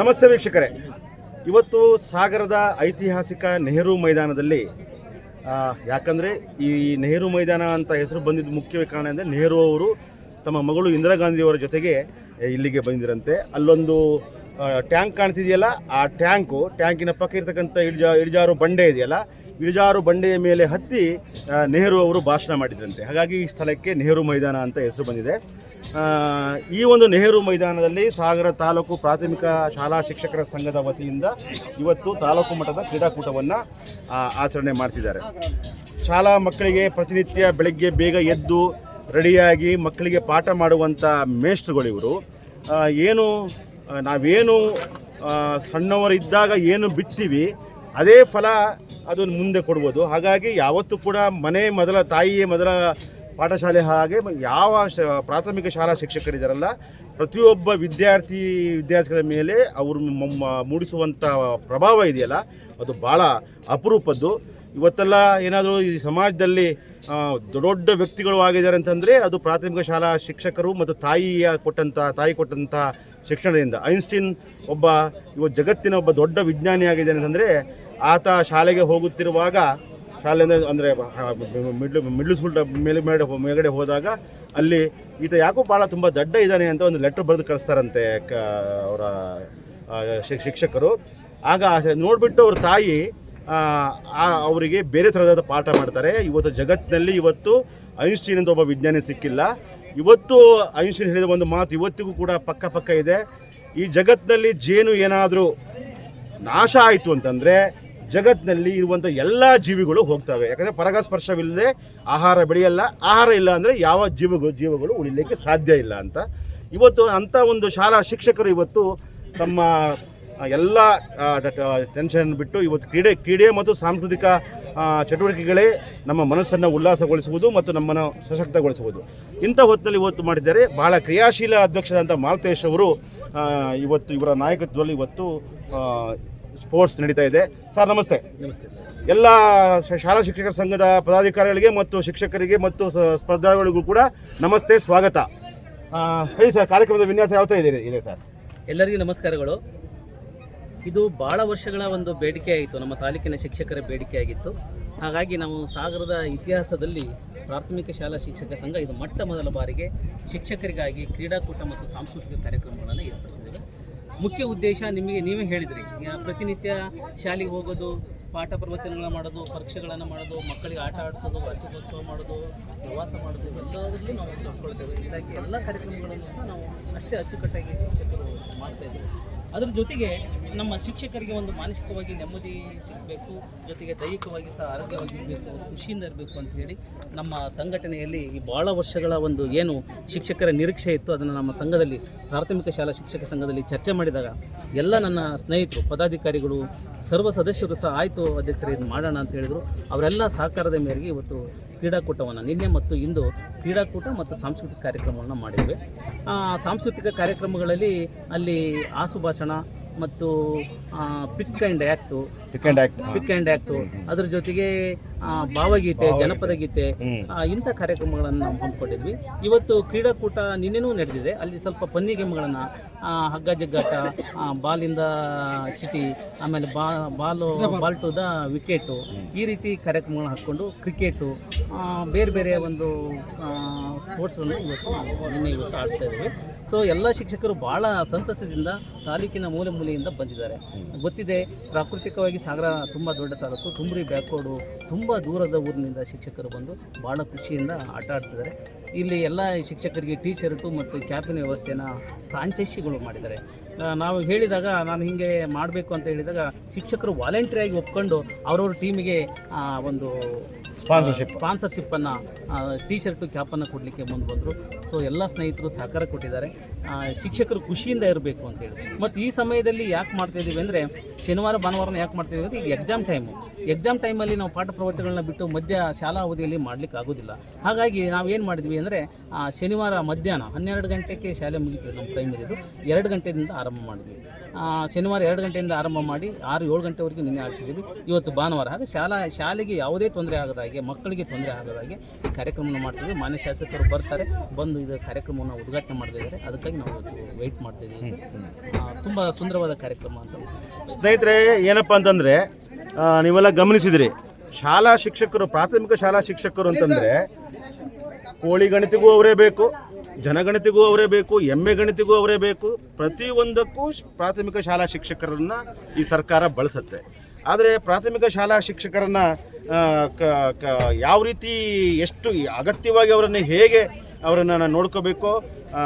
ನಮಸ್ತೆ ವೀಕ್ಷಕರೇ. ಇವತ್ತು ಸಾಗರದ ಐತಿಹಾಸಿಕ ನೆಹರು ಮೈದಾನದಲ್ಲಿ ಯಾಕಂದರೆ ಈ ನೆಹರು ಮೈದಾನ ಅಂತ ಹೆಸರು ಬಂದಿದ್ದ ಮುಖ್ಯ ಕಾರಣ ಅಂದರೆ ನೆಹರು ಅವರು ತಮ್ಮ ಮಗಳು ಇಂದಿರಾ ಗಾಂಧಿಯವರ ಜೊತೆಗೆ ಇಲ್ಲಿಗೆ ಬಂದಿರಂತೆ. ಅಲ್ಲೊಂದು ಟ್ಯಾಂಕ್ ಕಾಣ್ತಿದೆಯಲ್ಲ, ಆ ಟ್ಯಾಂಕು, ಟ್ಯಾಂಕಿನ ಪಕ್ಕ ಇರ್ತಕ್ಕಂಥ ಇಳಿಜಾ, ಇಳಿಜಾರು ಬಂಡೆ ಇದೆಯಲ್ಲ, ಇಳಿಜಾರು ಬಂಡೆಯ ಮೇಲೆ ಹತ್ತಿ ನೆಹರು ಅವರು ಭಾಷಣ ಮಾಡಿದ್ರಂತೆ. ಹಾಗಾಗಿ ಈ ಸ್ಥಳಕ್ಕೆ ನೆಹರು ಮೈದಾನ ಅಂತ ಹೆಸರು ಬಂದಿದೆ. ಈ ಒಂದು ನೆಹರು ಮೈದಾನದಲ್ಲಿ ಸಾಗರ ತಾಲೂಕು ಪ್ರಾಥಮಿಕ ಶಾಲಾ ಶಿಕ್ಷಕರ ಸಂಘದ ವತಿಯಿಂದ ಇವತ್ತು ತಾಲೂಕು ಮಟ್ಟದ ಕ್ರೀಡಾಕೂಟವನ್ನು ಆಚರಣೆ ಮಾಡ್ತಿದ್ದಾರೆ. ಶಾಲಾ ಮಕ್ಕಳಿಗೆ ಪ್ರತಿನಿತ್ಯ ಬೆಳಗ್ಗೆ ಬೇಗ ಎದ್ದು ರೆಡಿಯಾಗಿ ಮಕ್ಕಳಿಗೆ ಪಾಠ ಮಾಡುವಂಥ ಮೇಷ್ಟ್ರುಗಳಿವರು ಏನು ನಾವೇನು ಸಣ್ಣವರಿದ್ದಾಗ ಏನು ಬಿತ್ತೀವಿ, ಅದೇ ಫಲ ಅದನ್ನು ಮುಂದೆ ಕೊಡ್ಬೋದು. ಹಾಗಾಗಿ ಯಾವತ್ತೂ ಕೂಡ ಮನೆ ಮೊದಲ ತಾಯಿಯೇ ಮೊದಲ ಪಾಠಶಾಲೆ ಹಾಗೆ ಯಾವ ಪ್ರಾಥಮಿಕ ಶಾಲಾ ಶಿಕ್ಷಕರಿದ್ದಾರಲ್ಲ ಪ್ರತಿಯೊಬ್ಬ ವಿದ್ಯಾರ್ಥಿ, ವಿದ್ಯಾರ್ಥಿಗಳ ಮೇಲೆ ಅವರು ಮೂಡಿಸುವಂಥ ಪ್ರಭಾವ ಇದೆಯಲ್ಲ, ಅದು ಭಾಳ ಅಪರೂಪದ್ದು. ಇವತ್ತೆಲ್ಲ ಏನಾದರೂ ಈ ಸಮಾಜದಲ್ಲಿ ದೊಡ್ಡ ವ್ಯಕ್ತಿಗಳು ಆಗಿದ್ದಾರೆ ಅಂತಂದರೆ ಅದು ಪ್ರಾಥಮಿಕ ಶಾಲಾ ಶಿಕ್ಷಕರು ಮತ್ತು ತಾಯಿಯ ಕೊಟ್ಟಂಥ ತಾಯಿ ಕೊಟ್ಟಂಥ ಶಿಕ್ಷಣದಿಂದ. ಐನ್ಸ್ಟೀನ್ ಒಬ್ಬ, ಇವತ್ತು ಜಗತ್ತಿನ ಒಬ್ಬ ದೊಡ್ಡ ವಿಜ್ಞಾನಿ ಆಗಿದ್ದಾನೆ ಅಂತಂದರೆ, ಆತ ಶಾಲೆಗೆ ಹೋಗುತ್ತಿರುವಾಗ ಶಾಲೆಯಿಂದ ಅಂದರೆ ಮಿಡ್ಲ್ ಮಿಡ್ಲ್ ಸ್ಕೂಲ್ ಮೇಲೆ ಮೇಲೆ ಮೇಲ್ಗಡೆ ಹೋದಾಗ ಅಲ್ಲಿ ಈತ ಯಾಕೋ ಭಾಳ ತುಂಬ ದಡ್ಡ ಇದ್ದಾನೆ ಅಂತ ಒಂದು ಲೆಟ್ರ್ ಬರೆದು ಕಳಿಸ್ತಾರಂತೆ, ಕ, ಅವರ ಶಿಕ್ಷಕರು. ಆಗ ನೋಡಿಬಿಟ್ಟು ಅವ್ರ ತಾಯಿ ಅವರಿಗೆ ಬೇರೆ ಥರದ ಪಾಠ ಮಾಡ್ತಾರೆ. ಇವತ್ತು ಜಗತ್ತಿನಲ್ಲಿ ಇವತ್ತು ಐನ್ಸ್ಟೀನ್ ಅಂತ ಒಬ್ಬ ವಿಜ್ಞಾನಿ ಸಿಕ್ಕಿಲ್ಲ. ಇವತ್ತು ಐನ್ಸ್ಟೀನ್ ಹೇಳಿದ ಒಂದು ಮಾತು ಇವತ್ತಿಗೂ ಕೂಡ ಪಕ್ಕ ಪಕ್ಕ ಇದೆ. ಈ ಜಗತ್ತಿನಲ್ಲಿ ಜೇನು ಏನಾದರೂ ನಾಶ ಆಯಿತು ಅಂತಂದರೆ ಜಗತ್ತಿನಲ್ಲಿ ಇರುವಂಥ ಎಲ್ಲ ಜೀವಿಗಳು ಹೋಗ್ತವೆ. ಯಾಕಂದರೆ ಪರಾಗಸ್ಪರ್ಶವಿಲ್ಲದೆ ಆಹಾರ ಬೆಳೆಯಲ್ಲ. ಆಹಾರ ಇಲ್ಲ ಅಂದರೆ ಯಾವ ಜೀವಗಳು ಜೀವಗಳು ಉಳಿಲಿಕ್ಕೆ ಸಾಧ್ಯ ಇಲ್ಲ ಅಂತ. ಇವತ್ತು ಅಂಥ ಒಂದು ಶಾಲಾ ಶಿಕ್ಷಕರು ಇವತ್ತು ತಮ್ಮ ಎಲ್ಲ ಟೆನ್ಷನ್ ಬಿಟ್ಟು ಇವತ್ತು ಕ್ರೀಡೆ ಕ್ರೀಡೆ ಮತ್ತು ಸಾಂಸ್ಕೃತಿಕ ಚಟುವಟಿಕೆಗಳೇ ನಮ್ಮ ಮನಸ್ಸನ್ನು ಉಲ್ಲಾಸಗೊಳಿಸುವುದು ಮತ್ತು ನಮ್ಮನ್ನು ಸಶಕ್ತಗೊಳಿಸುವುದು. ಇಂಥ ಹೊತ್ತಿನಲ್ಲಿ ಇವತ್ತು ಮಾಡಿದ್ದಾರೆ. ಬಹಳ ಕ್ರಿಯಾಶೀಲ ಅಧ್ಯಕ್ಷರಾದಂಥ ಮಾಲತೇಶ್ ಅವರು ಇವತ್ತು ಇವರ ನಾಯಕತ್ವದಲ್ಲಿ ಇವತ್ತು ಸ್ಪೋರ್ಟ್ಸ್ ನಡೀತಾ ಇದೆ. ಸರ್ ನಮಸ್ತೆ. ನಮಸ್ತೆ ಸರ್. ಎಲ್ಲ ಶಾಲಾ ಶಿಕ್ಷಕರ ಸಂಘದ ಪದಾಧಿಕಾರಿಗಳಿಗೆ ಮತ್ತು ಶಿಕ್ಷಕರಿಗೆ ಮತ್ತು ಸ್ಪರ್ಧಾಗಳಿಗೂ ಸ್ಪರ್ಧಾಳುಗಳಿಗೂ ಕೂಡ ನಮಸ್ತೆ ಸ್ವಾಗತ. ಹೇಳಿ ಸರ್ ಕಾರ್ಯಕ್ರಮದ ವಿನ್ಯಾಸ ಯಾವ ಥರ ಇದೆ ಇದೆ ಸರ್? ಎಲ್ಲರಿಗೂ ನಮಸ್ಕಾರಗಳು. ಇದು ಭಾಳ ವರ್ಷಗಳ ಒಂದು ಬೇಡಿಕೆ ಆಯಿತು ನಮ್ಮ ತಾಲೂಕಿನ ಶಿಕ್ಷಕರ ಬೇಡಿಕೆ ಆಗಿತ್ತು. ಹಾಗಾಗಿ ನಾವು ಸಾಗರದ ಇತಿಹಾಸದಲ್ಲಿ ಪ್ರಾಥಮಿಕ ಶಾಲಾ ಶಿಕ್ಷಕ ಸಂಘ ಇದು ಮೊಟ್ಟ ಮೊದಲ ಬಾರಿಗೆ ಶಿಕ್ಷಕರಿಗಾಗಿ ಕ್ರೀಡಾಕೂಟ ಮತ್ತು ಸಾಂಸ್ಕೃತಿಕ ಕಾರ್ಯಕ್ರಮಗಳನ್ನು ಏರ್ಪಡಿಸಿದ್ದೇವೆ. ಮುಖ್ಯ ಉದ್ದೇಶ ನಿಮಗೆ ನೀವೇ ಹೇಳಿದ್ರಿ. ಪ್ರತಿನಿತ್ಯ ಶಾಲೆಗೆ ಹೋಗೋದು, ಪಾಠ ಪ್ರವಚನಗಳನ್ನ ಮಾಡೋದು, ಪರೀಕ್ಷೆಗಳನ್ನು ಮಾಡೋದು, ಮಕ್ಕಳಿಗೆ ಆಟ ಆಡಿಸೋದು ವಾರ್ಷಿಕೋತ್ಸವ ಮಾಡೋದು, ಪ್ರವಾಸ ಮಾಡೋದು ಎಲ್ಲದರಲ್ಲಿ ನಾವು ತೊಡ್ಕೊಳ್ತೇವೆ. ಹೀಗಾಗಿ ಎಲ್ಲ ಕಾರ್ಯಕ್ರಮಗಳನ್ನು ಸಹ ನಾವು ಅಷ್ಟೇ ಅಚ್ಚುಕಟ್ಟಾಗಿ ಶಿಕ್ಷಕರು ಮಾಡ್ತಾ ಇದ್ದೇವೆ. ಅದ್ರ ಜೊತೆಗೆ ನಮ್ಮ ಶಿಕ್ಷಕರಿಗೆ ಒಂದು ಮಾನಸಿಕವಾಗಿ ನೆಮ್ಮದಿ ಸಿಗಬೇಕು, ಜೊತೆಗೆ ದೈಹಿಕವಾಗಿ ಸಹ ಆರೋಗ್ಯವಾಗಿರಬೇಕು ಖುಷಿಯಿಂದ ಇರಬೇಕು ಅಂತ ಹೇಳಿ ನಮ್ಮ ಸಂಘಟನೆಯಲ್ಲಿ ಈ ಭಾಳ ವರ್ಷಗಳ ಒಂದು ಏನು ಶಿಕ್ಷಕರ ನಿರೀಕ್ಷೆ ಇತ್ತು, ಅದನ್ನು ನಮ್ಮ ಸಂಘದಲ್ಲಿ, ಪ್ರಾಥಮಿಕ ಶಾಲಾ ಶಿಕ್ಷಕ ಸಂಘದಲ್ಲಿ ಚರ್ಚೆ ಮಾಡಿದಾಗ ಎಲ್ಲ ನನ್ನ ಸ್ನೇಹಿತರು, ಪದಾಧಿಕಾರಿಗಳು, ಸರ್ವ ಸದಸ್ಯರು ಸಹ ಆಯಿತು ಅಧ್ಯಕ್ಷರೇ ಇದು ಮಾಡೋಣ ಅಂತ ಹೇಳಿದರು. ಅವರೆಲ್ಲ ಸಹಕಾರದ ಮೇರೆಗೆ ಇವತ್ತು ಕ್ರೀಡಾಕೂಟವನ್ನು ನಿನ್ನೆ ಮತ್ತು ಇಂದು ಕ್ರೀಡಾಕೂಟ ಮತ್ತು ಸಾಂಸ್ಕೃತಿಕ ಕಾರ್ಯಕ್ರಮವನ್ನು ಮಾಡಿದ್ವಿ. ಸಾಂಸ್ಕೃತಿಕ ಕಾರ್ಯಕ್ರಮಗಳಲ್ಲಿ ಅಲ್ಲಿ ಆಸುಭಾಷಣ ಮತ್ತು pick and act pick and act pick and act ಅದ್ರ ಜೊತೆಗೆ ಭಾವಗೀತೆ ಜನಪದ ಗೀತೆ ಇಂಥ ಕಾರ್ಯಕ್ರಮಗಳನ್ನು ನಾವು ಹಮ್ಮಿಕೊಂಡಿದ್ವಿ. ಇವತ್ತು ಕ್ರೀಡಾಕೂಟ ನಿನ್ನೆನೂ ನಡೆದಿದೆ. ಅಲ್ಲಿ ಸ್ವಲ್ಪ ಪನ್ನಿ ಗೇಮ್ಗಳನ್ನು ಹಗ್ಗ ಜಗ್ಗಾಟ ಬಾಲಿಂದ ಸಿಟಿ ಆಮೇಲೆ ಬಾ ball ball to the wicket ಈ ರೀತಿ ಕಾರ್ಯಕ್ರಮಗಳನ್ನ ಹಾಕ್ಕೊಂಡು ಕ್ರಿಕೆಟು ಬೇರೆ ಬೇರೆ ಒಂದು ಸ್ಪೋರ್ಟ್ಸ್ಗಳನ್ನು ಇವತ್ತು ನಿನ್ನೆ ಇವತ್ತು ಆಡಿಸ್ತಾ ಇದ್ದೀವಿ. ಸೊ ಎಲ್ಲ ಶಿಕ್ಷಕರು ಭಾಳ ಸಂತಸದಿಂದ ತಾಲೂಕಿನ ಮೂಲೆ ಮೂಲೆಯಿಂದ ಬಂದಿದ್ದಾರೆ ಗೊತ್ತಿದೆ ಪ್ರಾಕೃತಿಕವಾಗಿ ಸಾಗರ ತುಂಬ ದೊಡ್ಡ ತಾಲೂಕು ತುಮ್ರಿ ಬ್ಯಾಕೋಡು ತುಂಬ ದೂರದ ಊರಿನಿಂದ ಶಿಕ್ಷಕರು ಬಂದು ಭಾಳ ಖುಷಿಯಿಂದ ಆಟ ಆಡ್ತಿದ್ದಾರೆ. ಇಲ್ಲಿ ಎಲ್ಲ ಶಿಕ್ಷಕರಿಗೆ ಟೀ ಶರ್ಟು ಮತ್ತು ಕ್ಯಾಪಿನ ವ್ಯವಸ್ಥೆನ ಫ್ರಾಂಚೈಸಿಗಳು ಮಾಡಿದ್ದಾರೆ. ನಾವು ಹೇಳಿದಾಗ ನಾನು ಹೀಗೆ ಮಾಡಬೇಕು ಅಂತ ಹೇಳಿದಾಗ ಶಿಕ್ಷಕರು ವಾಲಂಟ್ರಿಯಾಗಿ ಒಪ್ಕೊಂಡು ಅವ್ರವ್ರ ಟೀಮಿಗೆ ಒಂದು ಸ್ಪಾನ್ಸರ್ಶಿಪ್ ಸ್ಪಾನ್ಸರ್ಶಿಪ್ಪನ್ನು ಟೀ ಶರ್ಟು ಕ್ಯಾಪನ್ನು ಕೊಡಲಿಕ್ಕೆ ಮುಂದೆ ಬಂದರು. ಸೊ ಎಲ್ಲ ಸ್ನೇಹಿತರು ಸಹಕಾರ ಕೊಟ್ಟಿದ್ದಾರೆ. ಶಿಕ್ಷಕರು ಖುಷಿಯಿಂದ ಇರಬೇಕು ಅಂತೇಳಿ ಮತ್ತು ಈ ಸಮಯದಲ್ಲಿ ಯಾಕೆ ಮಾಡ್ತಾಯಿದ್ದೀವಿ ಅಂದರೆ ಶನಿವಾರ ಭಾನುವಾರನ ಯಾಕೆ ಮಾಡ್ತಾಯಿದ್ದೀವಿ ಅಂದರೆ ಈಗ ಎಕ್ಸಾಮ್ ಟೈಮು ಎಕ್ಸಾಮ್ ಟೈಮಲ್ಲಿ ನಾವು ಪಾಠ ಪ್ರವಚನಗಳನ್ನ ಬಿಟ್ಟು ಮಧ್ಯ ಶಾಲಾ ಅವಧಿಯಲ್ಲಿ ಮಾಡಲಿಕ್ಕೆ ಆಗೋದಿಲ್ಲ. ಹಾಗಾಗಿ ನಾವು ಏನು ಮಾಡಿದ್ವಿ ಅಂದರೆ ಶನಿವಾರ ಮಧ್ಯಾಹ್ನ ಹನ್ನೆರಡು ಗಂಟೆಗೆ ಶಾಲೆ ಮುಗಿತೀವಿ ನಮ್ಮ ಪ್ರೈಮರಿದು ಎರಡು ಗಂಟೆಯಿಂದ ಆರಂಭ ಮಾಡಿದ್ವಿ. ಶನಿವಾರ ಎರಡು ಗಂಟೆಯಿಂದ ಆರಂಭ ಮಾಡಿ ಆರು ಏಳು ಗಂಟೆವರೆಗೆ ನಿನ್ನೆ ಆಡಿಸಿದ್ದೀವಿ ಇವತ್ತು ಭಾನುವಾರ. ಹಾಗೆ ಶಾಲಾ ಶಾಲೆಗೆ ಯಾವುದೇ ತೊಂದರೆ ಆಗದ ಹಾಗೆ ಮಕ್ಕಳಿಗೆ ತೊಂದರೆ ಆಗದ ಹಾಗೆ ಈ ಕಾರ್ಯಕ್ರಮವನ್ನು ಮಾಡ್ತಿದ್ದೀವಿ ಮಾನ್ಯ ಶಾಸಕರು ಬರ್ತಾರೆ ಬಂದು ಇದು ಕಾರ್ಯಕ್ರಮವನ್ನು ಉದ್ಘಾಟನೆ ಮಾಡ್ತಿದ್ದಾರೆ ಅದಕ್ಕಾಗಿ ನಾವು ಇವತ್ತು ವೆಯ್ಟ್ ಮಾಡ್ತಾ ಇದ್ದೀವಿ ಸರ್. ತುಂಬ ಸುಂದರವಾದ ಕಾರ್ಯಕ್ರಮ ಅಂತ. ಸ್ನೇಹಿತರೆ ಏನಪ್ಪ ಅಂತಂದರೆ ನೀವೆಲ್ಲ ಗಮನಿಸಿದ್ರಿ. ಶಾಲಾ ಶಿಕ್ಷಕರು, ಪ್ರಾಥಮಿಕ ಶಾಲಾ ಶಿಕ್ಷಕರು ಅಂತಂದರೆ ಕೋಳಿ ಗಣಿತಿಗೂ ಅವರೇ ಬೇಕು, ಜನಗಣತಿಗೂ ಅವರೇ ಬೇಕು ಎಮ್ಮೆ ಗಣಿತಿಗೂ ಅವರೇ ಬೇಕು. ಪ್ರತಿಯೊಂದಕ್ಕೂ ಪ್ರಾಥಮಿಕ ಶಾಲಾ ಶಿಕ್ಷಕರನ್ನು ಈ ಸರ್ಕಾರ ಬಳಸುತ್ತೆ. ಆದರೆ ಪ್ರಾಥಮಿಕ ಶಾಲಾ ಶಿಕ್ಷಕರನ್ನ ಯಾವ ರೀತಿ ಎಷ್ಟು ಅಗತ್ಯವಾಗಿ ಅವರನ್ನು ಹೇಗೆ ಅವರನ್ನು ನೋಡ್ಕೋಬೇಕು. ಆ,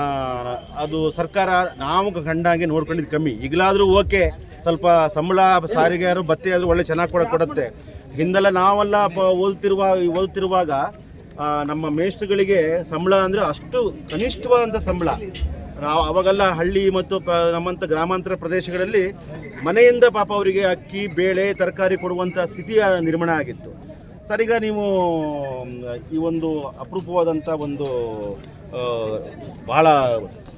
ಅದು ಸರ್ಕಾರ ನಾವು ಕಂಡಂಗೆ ನೋಡ್ಕೊಂಡಿದ್ದು ಕಮ್ಮಿ. ಈಗಲಾದರೂ ಓಕೆ ಸ್ವಲ್ಪ ಸಂಬಳ ಸಾರಿಗೆ ಯಾರು ಬತ್ತೆ ಆದರೂ ಒಳ್ಳೆ ಚೆನ್ನಾಗಿ ಕೊಡ ಕೊಡುತ್ತೆ. ಹಿಂದೆಲ್ಲ ನಾವೆಲ್ಲ ಪ ಓದ್ತಿರುವ ಓದ್ತಿರುವಾಗ ನಮ್ಮ ಮೇಷ್ಟ್ರುಗಳಿಗೆ ಸಂಬಳ ಅಂದರೆ ಅಷ್ಟು ಕನಿಷ್ಠವಾದಂಥ ಸಂಬಳ. ನಾವು ಅವಾಗೆಲ್ಲ ಹಳ್ಳಿ ಮತ್ತು ಪ ನಮ್ಮಂಥ ಗ್ರಾಮಾಂತರ ಪ್ರದೇಶಗಳಲ್ಲಿ ಮನೆಯಿಂದ ಪಾಪ ಅವರಿಗೆ ಅಕ್ಕಿ ಬೇಳೆ ತರಕಾರಿ ಕೊಡುವಂಥ ಸ್ಥಿತಿಯ ನಿರ್ಮಾಣ ಆಗಿತ್ತು. ಸರ್ ಈಗ ನೀವು ಈ ಒಂದು ಅಪರೂಪವಾದಂಥ ಒಂದು ಬಹಳ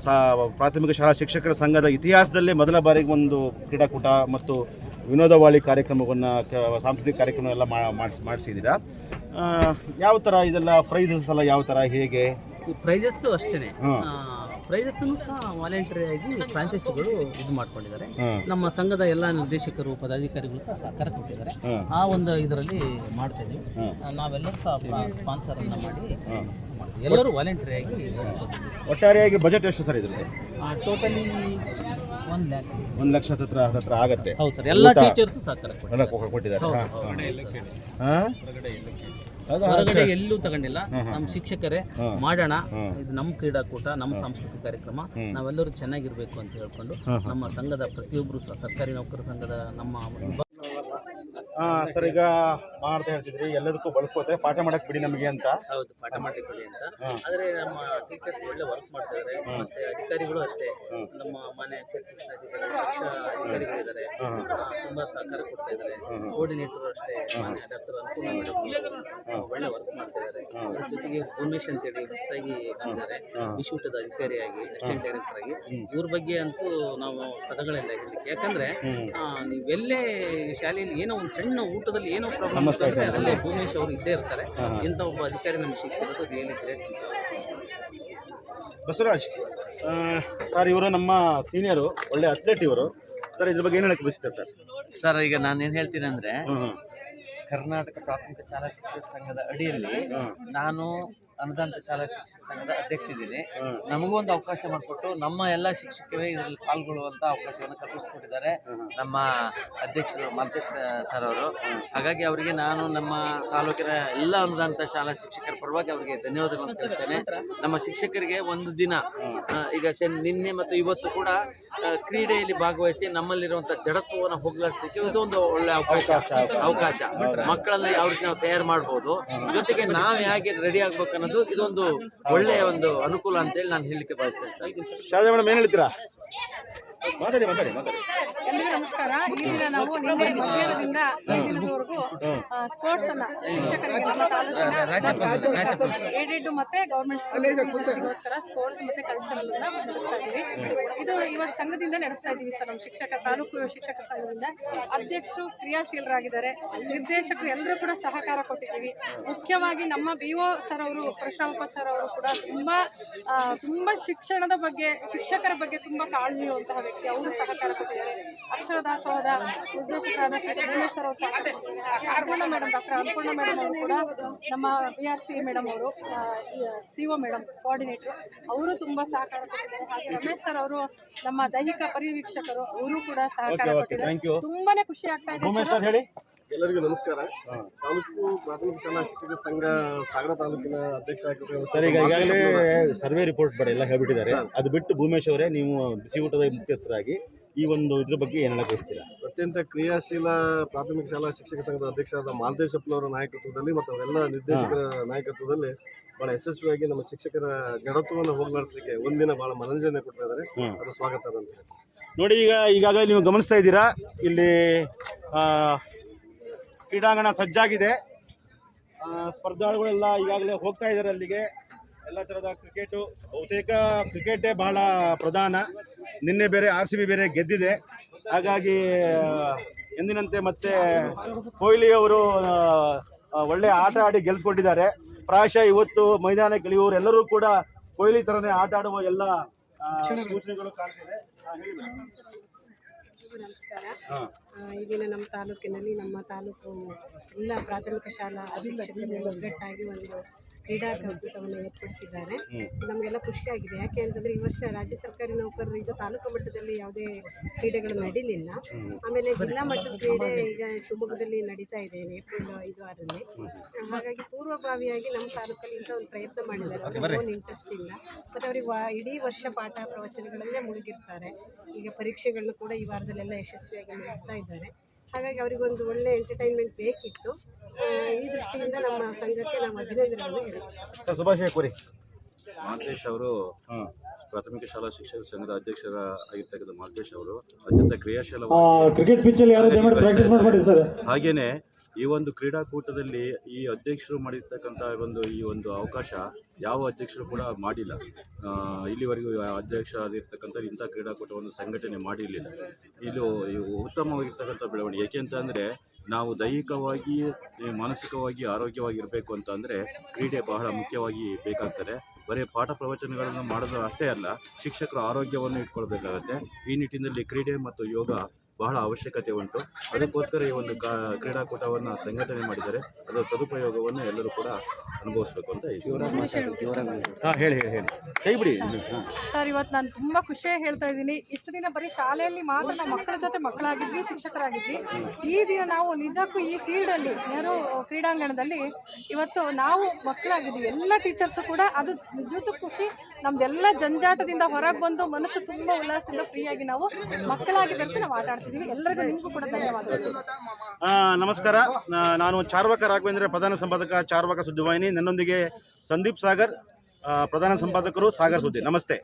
ಸಾ ಪ್ರಾಥಮಿಕ ಶಾಲಾ ಶಿಕ್ಷಕರ ಸಂಘದ ಇತಿಹಾಸದಲ್ಲೇ ಮೊದಲ ಬಾರಿಗೆ ಒಂದು ಕ್ರೀಡಾಕೂಟ ಮತ್ತು ವಿನೋದವಾಳಿ ಕಾರ್ಯಕ್ರಮವನ್ನು ಸಾಂಸ್ಕೃತಿಕ ಕಾರ್ಯಕ್ರಮ ಎಲ್ಲ ಮಾಡಿಸಿ ಮಾಡಿಸಿದ್ದೀರಾ? ಯಾವ ಥರ ಇದೆಲ್ಲ ಪ್ರೈಸಸ್ ಎಲ್ಲ ಯಾವ ಥರ ಹೇಗೆ? ಈ ಪ್ರೈಸಸ್ಸು ಅಷ್ಟೇ ಹಾಂ. ಪ್ರೈಸಸ್ಸನ್ನು ಸಹ ವಾಲಂಟರಿ ಆಗಿ ಫ್ರಾಂಚೈಸಿಗಳು ಇದು ಮಾಡ್ಕೊಂಡಿದ್ದಾರೆ. ನಮ್ಮ ಸಂಘದ ಎಲ್ಲ ನಿರ್ದೇಶಕರು ಪದಾಧಿಕಾರಿಗಳು ಸಹ ಸಹಕಾರ ಕೊಟ್ಟಿದ್ದಾರೆ. ಆ ಒಂದು ಇದರಲ್ಲಿ ಮಾಡ್ತೇವೆ ನಾವೆಲ್ಲರೂ ಸಹ ಸ್ಪಾನ್ಸರ್ ಅನ್ನ ಮಾಡಿ ಎಲ್ಲರೂ ವಾಲಂಟರಿ ಆಗಿ ಒಟ್ಟಾರೆಯಾಗಿ ಬಜೆಟ್ ಎಷ್ಟು ಸರ್ ಇದ್ರದ್ದು ಟೋಟಲಿ ಒಂದ್ ಲಕ್ಷ ಒಂದು ಲಕ್ಷ ಹತ್ರ ಹತ್ರ ಆಗತ್ತೆ. ಹೌದು ಸರ್ ಎಲ್ಲ ಟೀಚರ್ಸ್ ಸಹಕಾರ ಎಲ್ಲ ಕೊಟ್ಟಿದ್ದಾರೆ. ಹೊರಗಡೆ ಎಲ್ಲೂ ತಗೊಂಡಿಲ್ಲ. ನಮ್ಮ ಶಿಕ್ಷಕರೇ ಮಾಡೋಣ. ಇದು ನಮ್ಮ ಕ್ರೀಡಾಕೂಟ ನಮ್ಮ ಸಾಂಸ್ಕೃತಿಕ ಕಾರ್ಯಕ್ರಮ. ನಾವೆಲ್ಲರೂ ಚೆನ್ನಾಗಿರ್ಬೇಕು ಅಂತ ಹೇಳ್ಕೊಂಡು. ನಮ್ಮ ಸಂಘದ ಪ್ರತಿಯೊಬ್ಬರು ಸರ್ಕಾರಿ ನೌಕರ ಸಂಘದ ನಮ್ಮ ಸರ್ ಈಗ ಮಾಡ್ತಾ ಹೇಳ್ತಿದ್ರಿ ಎಲ್ಲದಕ್ಕೂ ಬಳಸ್ಕೋತಾರೆ ಪಾಠ ಮಾಡಕ್ ಬಿಡಿ ನಮಗೆ ಅಂತ. ಹೌದು ಪಾಠ ಮಾಡಿಕೊಳ್ಳಿ ಅಂತ. ಆದ್ರೆ ನಮ್ಮ ಟೀಚರ್ಸ್ ಒಳ್ಳೆ ವರ್ಕ್ ಮಾಡ್ತಾರೆ ಮತ್ತೆ ಅಧಿಕಾರಿಗಳು ಅಷ್ಟೇ. ನಮ್ಮ ಮನೆ ಶಿಕ್ಷಣಾಧಿಕಾರಿ ಪಕ್ಷ ಅಧಿಕಾರಿಗಳಿದ್ದಾರೆ ತುಂಬಾ ಸಹಕಾರ ಕೊಡ್ತಾ ಇದ್ದಾರೆ ಕೋರ್ಡಿನೇಟರ್ ಕೋಆರ್ಡಿನೇಟರ್ ಅಷ್ಟೇ ಮಾನ್ಯ ಡಾಕ್ಟರ್ ಮೇಡಮ್ ಒಳ್ಳೆ ವರ್ಕ್ ಮಾಡ್ತಾ ಇದ್ದಾರೆ ಅದ್ರ ಜೊತೆಗೆ ಉಮೇಶ್ ಅಂತೇಳಿ ಹೊಸದಾಗಿ ಬಂದಿದ್ದಾರೆ. ವಿಶ್ವಟದ ಅಧಿಕಾರಿಯಾಗಿ ಅಸಿಸ್ಟೆಂಟ್ ಡೈರೆಕ್ಟರ್ ಆಗಿ. ಇವ್ರ ಬಗ್ಗೆ ಅಂತೂ ನಾವು ಪದಗಳೆಲ್ಲ ಹೇಳಲಿಕ್ಕೆ. ಯಾಕಂದ್ರೆ ನೀವೆಲ್ಲೇ ಶಾಲೆಯಲ್ಲಿ ಏನೋ ಒಂದು ಸಣ್ಣ ಊಟದಲ್ಲಿ ಏನೋ ಪ್ರಾಬ್ಲಮ್ ಸಮಸ್ಯೆ ಅಂದ್ರೆ ಇದೆ. ಅಲ್ಲೇ ಭೂಮೇಶ್ ಅವರು ಇದ್ದೇ ಇರ್ತಾರೆ. ಇಂಥ ಒಬ್ಬ ಅಧಿಕಾರಿ ನಮ್ಗೆ ಸಿಕ್ಕಿರೋದು ರಿಯಲಿ ಗ್ರೇಟ್ ಬಸವರಾಜ್ ಸರ್ ಇವರು ನಮ್ಮ ಸೀನಿಯರು ಒಳ್ಳೆ ಅಥ್ಲೆಟ್ ಇವರು ಸರ್ ಇದ್ರ ಬಗ್ಗೆ ಏನು ಹೇಳಕ್ಕೆ ಬಯಸ್ತಾರೆ ಸರ್ ಸರ್ ಈಗ ನಾನು ಏನು ಹೇಳ್ತೀನಿ ಅಂದ್ರೆ. ಕರ್ನಾಟಕ ಪ್ರಾಥಮಿಕ ಶಾಲಾ ಶಿಕ್ಷಕ ಸಂಘದ ಅಡಿಯಲ್ಲಿ ನಾನು ಅನುದಾನಿತ ಶಾಲಾ ಶಿಕ್ಷಕ ಸಂಘದ ಅಧ್ಯಕ್ಷ ಇದ್ದೀನಿ ನಮಗೂ ಒಂದು ಅವಕಾಶ ಮಾಡಿಕೊಟ್ಟು ನಮ್ಮ ಎಲ್ಲ ಶಿಕ್ಷಕರೇ ಇದರಲ್ಲಿ ಪಾಲ್ಗೊಳ್ಳುವಂತ ಅವಕಾಶವನ್ನು ಕಲ್ಪಿಸಿಕೊಟ್ಟಿದ್ದಾರೆ. ನಮ್ಮ ಅಧ್ಯಕ್ಷರು ಮಲ್ತೇಶ್ ಸರ್ ಅವರು. ಹಾಗಾಗಿ ಅವರಿಗೆ ನಾನು ನಮ್ಮ ತಾಲೂಕಿನ ಎಲ್ಲ ಅನುದಾನಿತ ಶಾಲಾ ಶಿಕ್ಷಕರ ಪರವಾಗಿ ಅವರಿಗೆ ಧನ್ಯವಾದಗಳನ್ನು ತಿಳಿಸ್ತೇನೆ. ನಮ್ಮ ಶಿಕ್ಷಕರಿಗೆ ಒಂದು ದಿನ ಈಗ ಶನ್ ನಿನ್ನೆ ಮತ್ತು ಇವತ್ತು ಕೂಡ ಕ್ರೀಡೆಯಲ್ಲಿ ಭಾಗವಹಿಸಿ ನಮ್ಮಲ್ಲಿರುವಂತಹ ಜಡತ್ವವನ್ನು ಹೋಗ್ಲಾಡ್ಸಲಿಕ್ಕೆ ಇದೊಂದು ಒಳ್ಳೆ ಅವಕಾಶ. ಅವಕಾಶ ಮಕ್ಕಳನ್ನ ಯಾವ ರೀತಿ ನಾವು ತಯಾರು ಮಾಡಬಹುದು ಜೊತೆಗೆ ನಾವು ಹೇಗೆ ರೆಡಿ ಆಗ್ಬೇಕು ಅನ್ನೋದು ಇದೊಂದು ಒಳ್ಳೆಯ ಒಂದು ಅನುಕೂಲ ಅಂತ ಹೇಳಿ ನಾನು ಹೇಳಲಿಕ್ಕೆ ಬಯಸ್ತೇನೆ ಸರ್. ಮೇಡಮ್ ಏನು ಹೇಳ್ತೀರಾ? ಮಾತಾಡಿ ಮಾತಾಡಿ ಮಾತಾಡಿ. ಎಲ್ರಿಗೂ ನಮಸ್ಕಾರ. ಈ ನಾವು ನಿನ್ನೆ ಮಧ್ಯಾಹ್ನದಿಂದ ಸಂಜೆವರೆಗೂ ಸ್ಪೋರ್ಟ್ಸ್ ಅನ್ನ ಶಿಕ್ಷಕರಿಗೆ ನಮ್ಮ ತಾಲೂಕಿನ ಏಡೆಡ್ ಮತ್ತೆ ಗೌರ್ಮೆಂಟ್ ಸ್ಕೂಲ್ಗೋಸ್ಕರ ಸ್ಪೋರ್ಟ್ಸ್ ಮತ್ತೆ ಕಲ್ಚರಲ್ ಅನ್ನ ನಡೆಸ್ತಾ ಇದ್ದೀವಿ. ಇದು ಇವತ್ತು ಸಂಘದಿಂದ ನಡೆಸ್ತಾ ಇದ್ದೀವಿ ಸರ್ ನಮ್ಮ ಶಿಕ್ಷಕ ತಾಲೂಕು ಶಿಕ್ಷಕ ಸಂಘದಿಂದ. ಅಧ್ಯಕ್ಷರು ಕ್ರಿಯಾಶೀಲರಾಗಿದ್ದಾರೆ. ನಿರ್ದೇಶಕರು ಎಲ್ಲರೂ ಕೂಡ ಸಹಕಾರ ಕೊಟ್ಟಿದ್ದೀವಿ. ಮುಖ್ಯವಾಗಿ ನಮ್ಮ ಬಿ ಒ ಸರ್ ಅವರು ಪರಶುರಾಮಪ್ಪ ಸರ್ ಅವರು ಕೂಡ ತುಂಬಾ ತುಂಬಾ ಶಿಕ್ಷಣದ ಬಗ್ಗೆ ಶಿಕ್ಷಕರ ಬಗ್ಗೆ ತುಂಬಾ ಕಾಳಜಿ ಇರುವಂತಹ ವ್ಯಕ್ತಿ ಅವರು ಸಹಕಾರ ಕೊಟ್ಟಿದ್ದಾರೆ. ಅಕ್ಷರ ದಾಸೋಹದ ನಿರ್ದೇಶಕರಾದ ಶ್ರೀ ಕೃಷ್ಣೇಶ್ ಸರ್ ಅವರು Annapurna madam doctor Annapurna madam ಅವರು ಕೂಡ ನಮ್ಮ ಬಿ ಆರ್ ಸಿ ಮೇಡಮ್ ಅವರು ಸಿ ಒ ಮೇಡಮ್ ಕೋಆರ್ಡಿನೇಟರ್ ಅವರು ತುಂಬಾ ಸಹಕಾರ ಕೊಟ್ಟಿದ್ದಾರೆ. ಹಾಗೆ ರಮೇಶ್ ಸರ್ ಅವರು ನಮ್ಮ ದೈಹಿಕ ಪರಿವೀಕ್ಷಕರು ಅವರು ಕೂಡ ಸಹಕಾರ ಕೊಟ್ಟಿದ್ದಾರೆ. ತುಂಬಾನೇ ಖುಷಿ ಆಗ್ತಾ ಇದೆ ಎಲ್ಲರಿಗೂ ನಮಸ್ಕಾರ. ತಾಲೂಕು ಪ್ರಾಥಮಿಕ ಶಾಲಾ ಶಿಕ್ಷಕರ ಸಂಘ ಸಾಗರ ತಾಲೂಕಿನ ಅಧ್ಯಕ್ಷ ಸರ್ ಈಗ ಈಗಾಗಲೇ ಸರ್ವೆ ರಿಪೋರ್ಟ್ ಬರ ಎಲ್ಲ ಹೇಳ್ಬಿಟ್ಟಿದ್ದಾರೆ. ಅದು ಬಿಟ್ಟು ಭೂಮೇಶ್ ಅವರೇ ನೀವು ಬಿಸಿ ಊಟದ ಮುಖ್ಯಸ್ಥರಾಗಿ ಈ ಒಂದು ಇದ್ರ ಬಗ್ಗೆ ಏನೆಲ್ಲ ಕಳಿಸ್ತೀರಾ ಬಯಸ್ತೀರಾ ಅತ್ಯಂತ ಕ್ರಿಯಾಶೀಲ ಪ್ರಾಥಮಿಕ ಶಾಲಾ ಶಿಕ್ಷಕ ಸಂಘದ ಅಧ್ಯಕ್ಷರಾದ ಮಾಲ್ದೇಶಪ್ಪನವರ ನಾಯಕತ್ವದಲ್ಲಿ ಮತ್ತು ಅವರೆಲ್ಲ ನಿರ್ದೇಶಕರ ನಾಯಕತ್ವದಲ್ಲಿ ಬಹಳ ಯಶಸ್ವಿಯಾಗಿ ನಮ್ಮ ಶಿಕ್ಷಕರ ಜಡತ್ವವನ್ನು ಹೋಗಲಾಡಿಸಲಿಕ್ಕೆ ಒಂದಿನ ಬಹಳ ಮನರಂಜನೆ ಕೊಡ್ತಾ ಇದ್ದಾರೆ. ಅದು ಸ್ವಾಗತ ಅಂತ ನೋಡಿ ಈಗ ಈಗಾಗಲೇ ನೀವು ಗಮನಿಸ್ತಾ ಇದ್ದೀರಾ ಇಲ್ಲಿ ಕ್ರೀಡಾಂಗಣ ಸಜ್ಜಾಗಿದೆ. ಸ್ಪರ್ಧಾಳುಗಳೆಲ್ಲ ಈಗಾಗಲೇ ಹೋಗ್ತಾ ಇದ್ದಾರೆ ಅಲ್ಲಿಗೆ. ಎಲ್ಲ ಥರದ ಕ್ರಿಕೆಟು ಬಹುತೇಕ ಕ್ರಿಕೆಟೇ ಬಹಳ ಪ್ರಧಾನ. ನಿನ್ನೆ ಬೇರೆ ಆರ್ ಸಿ ಬಿ ಬೇರೆ ಗೆದ್ದಿದೆ. ಹಾಗಾಗಿ ಎಂದಿನಂತೆ ಮತ್ತೆ ಕೊಹ್ಲಿ ಅವರು ಆ, ಆ, ಒಳ್ಳೆ ಆಟ ಆಡಿ ಗೆಲ್ಸ್ಕೊಟ್ಟಿದ್ದಾರೆ. ಪ್ರಾಯಶಃ ಇವತ್ತು ಮೈದಾನಕ್ಕೆ ಎಲ್ಲರೂ ಕೂಡ ಕೊಹ್ಲಿ ಥರನೇ ಆಟ ಆಡುವ ಎಲ್ಲ ಸೂಚನೆಗಳು ಕಾಣ್ತಿದೆ. ನಮಸ್ಕಾರ. ಆ, ನಮ್ಮ ತಾಲೂಕಿನಲ್ಲಿ ನಮ್ಮ ತಾಲೂಕು ಎಲ್ಲ ಪ್ರಾಥಮಿಕ ಶಾಲಾ ಒಗ್ಗಟ್ಟಾಗಿ ಒಂದು ಕ್ರೀಡಾಕೂಟವನ್ನು ಏರ್ಪಡಿಸಿದ್ದಾರೆ. ನಮಗೆಲ್ಲ ಖುಷಿಯಾಗಿದೆ ಯಾಕೆ ಅಂತಂದ್ರೆ ಈ ವರ್ಷ ರಾಜ್ಯ ಸರ್ಕಾರಿ ನೌಕರರು ಈಗ ತಾಲೂಕು ಮಟ್ಟದಲ್ಲಿ ಯಾವುದೇ ಕ್ರೀಡೆಗಳು ನಡೀಲಿಲ್ಲ. ಆಮೇಲೆ ಜಿಲ್ಲಾ ಮಟ್ಟದ ಕ್ರೀಡೆ ಈಗ ಶಿವಮೊಗ್ಗದಲ್ಲಿ ನಡೀತಾ ಇದೆ ಏಪ್ರಿಲ್ ಐದು ಆರಲ್ಲಿ ಹಾಗಾಗಿ ಪೂರ್ವಭಾವಿಯಾಗಿ ನಮ್ಮ ತಾಲೂಕಲ್ಲಿ ಇಂಥ ಒಂದು ಪ್ರಯತ್ನ ಮಾಡಿದ್ದಾರೆ. ಓನ್ ಇಂಟ್ರೆಸ್ಟ್ ಇಲ್ಲ. ಮತ್ತು ಅವ್ರಿಗೆ ವಾ ಇಡೀ ವರ್ಷ ಪಾಠ ಪ್ರವಚನಗಳಲ್ಲೇ ಮುಳುಗಿರ್ತಾರೆ. ಈಗ ಪರೀಕ್ಷೆಗಳನ್ನ ಕೂಡ ಈ ವಾರದಲ್ಲೆಲ್ಲ ಯಶಸ್ವಿಯಾಗಿ ನಡೆಸ್ತಾ ಇದ್ದಾರೆ. ಹಾಗಾಗಿ ಅವರಿಗೊಂದು ಒಳ್ಳೆ ಎಂಟರ್ಟೈನ್ಮೆಂಟ್ ಬೇಕಿತ್ತು. ಈ ದೃಷ್ಟಿಯಿಂದ ನಮ್ಮ ಸಂಘಕ್ಕೆ ನಾವು ಅಭಿನಂದನೆ ಹೇಳ್ತೀವಿ ಸುಭಾಷ್ ಕೋರಿ ಮಾಂತೇಶ್ ಅವರು ಪ್ರಾಥಮಿಕ ಶಾಲಾ ಶಿಕ್ಷಕ ಸಂಘದ ಅಧ್ಯಕ್ಷರ ಆಗಿರ್ತಕ್ಕಂಥ ಮಾಂತೇಶ್ ಅವರು ಅತ್ಯಂತ ಕ್ರಿಯಾಶೀಲ ಕ್ರಿಕೆಟ್ ಪಿಚ್ ಅಲ್ಲಿ ಯಾರು ಪ್ರಾಕ್ಟೀಸ್ ಮಾಡಿ ಸರ್. ಹಾಗೇನೆ ಈ ಒಂದು ಕ್ರೀಡಾಕೂಟದಲ್ಲಿ ಈ ಅಧ್ಯಕ್ಷರು ಮಾಡಿರ್ತಕ್ಕಂಥ ಒಂದು ಈ ಒಂದು ಅವಕಾಶ ಯಾವ ಅಧ್ಯಕ್ಷರು ಕೂಡ ಮಾಡಿಲ್ಲ. ಇಲ್ಲಿವರೆಗೂ ಅಧ್ಯಕ್ಷ ಆಗಿರ್ತಕ್ಕಂಥ ಇಂಥ ಕ್ರೀಡಾಕೂಟವನ್ನು ಸಂಘಟನೆ ಮಾಡಿರಲಿಲ್ಲ. ಇದು ಉತ್ತಮವಾಗಿರ್ತಕ್ಕಂಥ ಬೆಳವಣಿಗೆ. ಏಕೆಂತಂದರೆ ನಾವು ದೈಹಿಕವಾಗಿ, ಮಾನಸಿಕವಾಗಿ ಆರೋಗ್ಯವಾಗಿರಬೇಕು ಅಂತ ಅಂದರೆ ಕ್ರೀಡೆ ಬಹಳ ಮುಖ್ಯವಾಗಿ ಬೇಕಾಗ್ತದೆ. ಬರೀ ಪಾಠ ಪ್ರವಚನಗಳನ್ನು ಮಾಡೋದು ಅಷ್ಟೇ ಅಲ್ಲ, ಶಿಕ್ಷಕರು ಆರೋಗ್ಯವನ್ನು ಇಟ್ಕೊಳ್ಬೇಕಾಗತ್ತೆ. ಈ ನಿಟ್ಟಿನಲ್ಲಿ ಕ್ರೀಡೆ ಮತ್ತು ಯೋಗ ಬಹಳ ಅವಶ್ಯಕತೆ ಉಂಟು. ಅದಕ್ಕೋಸ್ಕರ ಈ ಒಂದು ಕಾ ಕ್ರೀಡಾಕೂಟವನ್ನು ಸಂಘಟನೆ ಮಾಡಿದರೆ ಅದರ ಸದುಪಯೋಗವನ್ನು ಎಲ್ಲರೂ ಕೂಡ ಅನುಭವಿಸಬೇಕು ಅಂತ ಹಾಂ ಹೇಳಿ ಹೇಳಿ ಹೇಳಿ. ಕೈ ಬಿಡಿ. ಸರ್ ಇವತ್ತು ನಾನು ತುಂಬ ಖುಷಿಯಾಗಿ ಹೇಳ್ತಾ ಇದ್ದೀನಿ. ಇಷ್ಟು ದಿನ ಬರೀ ಶಾಲೆಯಲ್ಲಿ ಮಾತ್ರ ನಾವು ಮಕ್ಕಳ ಜೊತೆ ಮಕ್ಕಳಾಗಿದ್ವಿ ಶಿಕ್ಷಕರಾಗಿದ್ವಿ. ಈ ದಿನ ನಾವು ನಿಜಕ್ಕೂ ಈ ಫೀಲ್ಡಲ್ಲಿ ನೆಹರು ಕ್ರೀಡಾಂಗಣದಲ್ಲಿ ಇವತ್ತು ನಾವು ಮಕ್ಕಳಾಗಿದ್ವಿ. ಎಲ್ಲ ಟೀಚರ್ಸು ಕೂಡ ಅದು ನಿಜಕ್ಕೂ ಖುಷಿ. ನಮ್ದೆಲ್ಲ ಜಂಜಾಟದಿಂದ ಹೊರಗೆ ಬಂದು ಮನಸ್ಸು ತುಂಬ ಉಲ್ಲಾಸದಿಂದ ಫ್ರೀಯಾಗಿ ನಾವು ಮಕ್ಕಳಾಗಿ ನಾವು ಆಟ ನಮಸ್ಕಾರ. ನಾನು ಚಾರ್ವಕ ರಾಘವೇಂದ್ರ, ಪ್ರಧಾನ ಸಂಪಾದಕ ಚಾರ್ವಕ ಸುದ್ದಿವಾಹಿನಿ. ನನ್ನೊಂದಿಗೆ ಸಂದೀಪ್ ಸಾಗರ್ ಪ್ರಧಾನ ಸಂಪಾದಕರು ಸಾಗರ್ ಸುದ್ದಿ. ನಮಸ್ತೆ.